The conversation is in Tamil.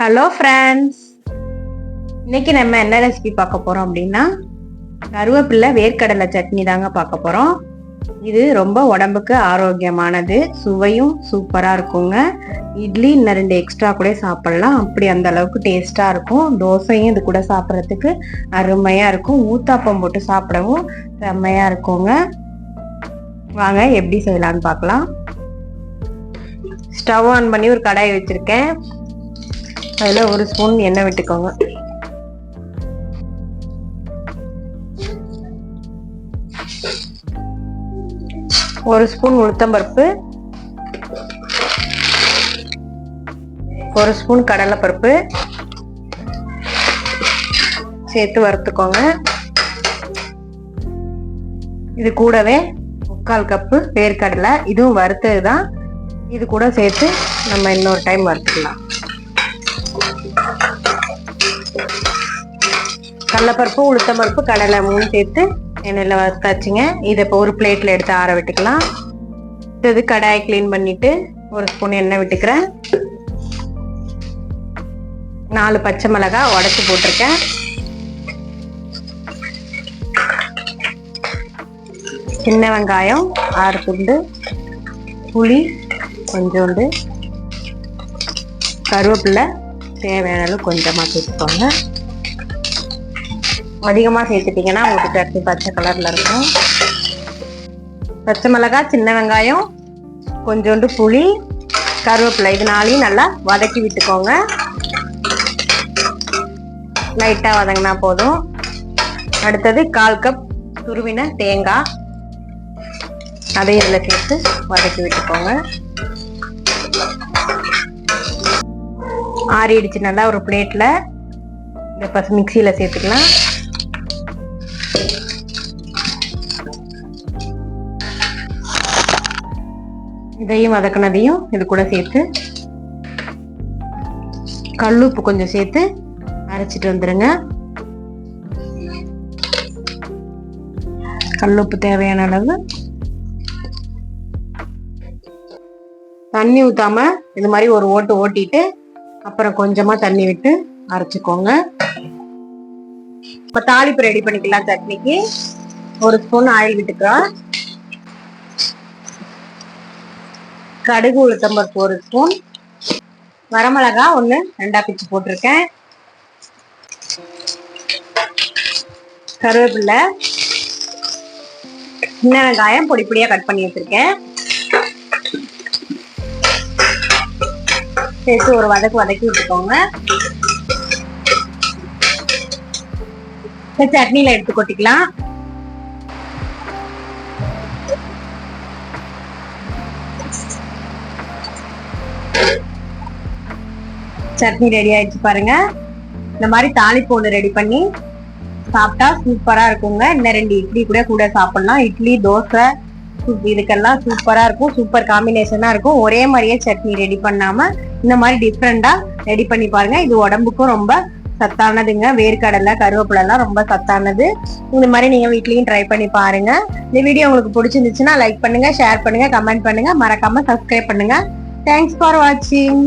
ஹலோ ஃப்ரெண்ட்ஸ் இன்னைக்கு நம்ம என்ன ரெசிபி பார்க்க போறோம் அப்படின்னா கருவேப்பிலை வேர்க்கடலை சட்னி தாங்க பார்க்க போறோம். இது ரொம்ப உடம்புக்கு ஆரோக்கியமானது சுவையும் சூப்பரா இருக்குங்க. இட்லி இன்னும் ரெண்டு எக்ஸ்ட்ரா கூட சாப்பிடலாம். அப்படி அந்த அளவுக்கு டேஸ்டா இருக்கும். தோசையும் இது கூட சாப்பிட்றதுக்கு அருமையா இருக்கும். ஊத்தாப்பம் போட்டு சாப்பிடவும் செம்மையா இருக்குங்க. வாங்க எப்படி செய்யலாம்னு பார்க்கலாம். ஸ்டவ் ஆன் பண்ணி ஒரு கடாய் வச்சிருக்கேன். அதில் ஒரு ஸ்பூன் எண்ணெய் விட்டுக்கோங்க. ஒரு ஸ்பூன் உளுத்தம்பருப்பு. ஒரு ஸ்பூன் கடலைப்பருப்பு. சேர்த்து வறுத்துக்கோங்க. இது கூடவே முக்கால் கப்பு வேர்க்கடலை. இதுவும் வறுத்தது தான் இது கூட சேர்த்து நம்ம இன்னொரு டைம் வறுத்துக்கலாம். கடலைப்பருப்பு உளுத்தம்பருப்பு கடலை மூணு சேர்த்து எண்ணெயில் வறுத்தாச்சுங்க. இதை இப்போ ஒரு பிளேட்டில் எடுத்து ஆற விட்டுக்கலாம். இது கடாயை க்ளீன் பண்ணிட்டு ஒரு ஸ்பூன் எண்ணெய் விட்டுக்கிறேன். நாலு பச்சை மிளகாய் உடச்சி போட்டிருக்கேன். சின்ன வெங்காயம் ஆறு துண்டு புளி கொஞ்சோண்டு கருவேப்பிலை தேவையான அளவு கொஞ்சமாக சேர்த்துக்கோங்க. அதிகமாக சேர்த்துட்டிங்கன்னா உங்களுக்கு சட்னி பச்சை கலரில் இருக்கும். பச்சை மிளகாய் சின்ன வெங்காயம் கொஞ்சோண்டு புளி கருவேப்பிலை இது நாளையும் நல்லா வதக்கி விட்டுக்கோங்க. லைட்டாக வதங்கினா போதும். அடுத்தது கால் கப் துருவின தேங்காய். அதையும் இதில் சேர்த்து வதக்கி விட்டுக்கோங்க. ஆறிடுச்சு நல்லா ஒரு பிளேட்டில் இந்த ஃபஸ்ட் மிக்சியில் சேர்த்துக்கலாம். இதையும் வதக்குனதையும் இது கூட சேர்த்து கல்லுப்பு கொஞ்சம் சேர்த்து அரைச்சிட்டு வந்துடுங்க கல்லுப்பு தேவையான அளவு. தண்ணி ஊற்றாம இது மாதிரி ஒரு ஓட்டு ஓட்டிட்டு அப்புறம் கொஞ்சமாக தண்ணி விட்டு அரைச்சிக்கோங்க. இப்ப தாளிப்பு ரெடி பண்ணிக்கலாம் சட்னிக்கு. ஒரு ஸ்பூன் ஆயில் விட்டுக்கலாம். கடுகு உளுத்தம்பருப்பு ஒரு ஸ்பூன் வரமிளகா ஒன்று ரெண்டா பிச்சு போட்டிருக்கேன். கருவேப்பிலை சின்ன வெங்காயம் பொடி பொடியா கட் பண்ணி வச்சிருக்கேன். சேர்த்து ஒரு வதக்கு வதக்கி விட்டுக்கோங்க. சட்னியில எடுத்து கொட்டிக்கலாம். சட்னி ரெடி ஆயிடுச்சு பாருங்க. இந்த மாதிரி தாளிப்பு ஒன்று ரெடி பண்ணி சாப்பிட்டா சூப்பரா இருக்குங்க. இன்னும் ரெண்டு இட்லி கூட கூட சாப்பிடலாம். இட்லி தோசை இதுக்கெல்லாம் சூப்பரா இருக்கும். சூப்பர் காம்பினேஷனா இருக்கும். ஒரே மாதிரியே சட்னி ரெடி பண்ணாம இந்த மாதிரி டிஃப்ரெண்டா ரெடி பண்ணி பாருங்க. இது உடம்புக்கும் ரொம்ப சத்தானதுங்க. வேர்க்கடலை கருவேப்பிலெல்லாம் ரொம்ப சத்தானது. இந்த மாதிரி நீங்கள் வீட்லேயும் ட்ரை பண்ணி பாருங்க. இந்த வீடியோ உங்களுக்கு பிடிச்சிருந்துச்சுன்னா லைக் பண்ணுங்க ஷேர் பண்ணுங்க கமெண்ட் பண்ணுங்க. மறக்காம சப்ஸ்கிரைப் பண்ணுங்க. தேங்க்ஸ் ஃபார் வாட்சிங்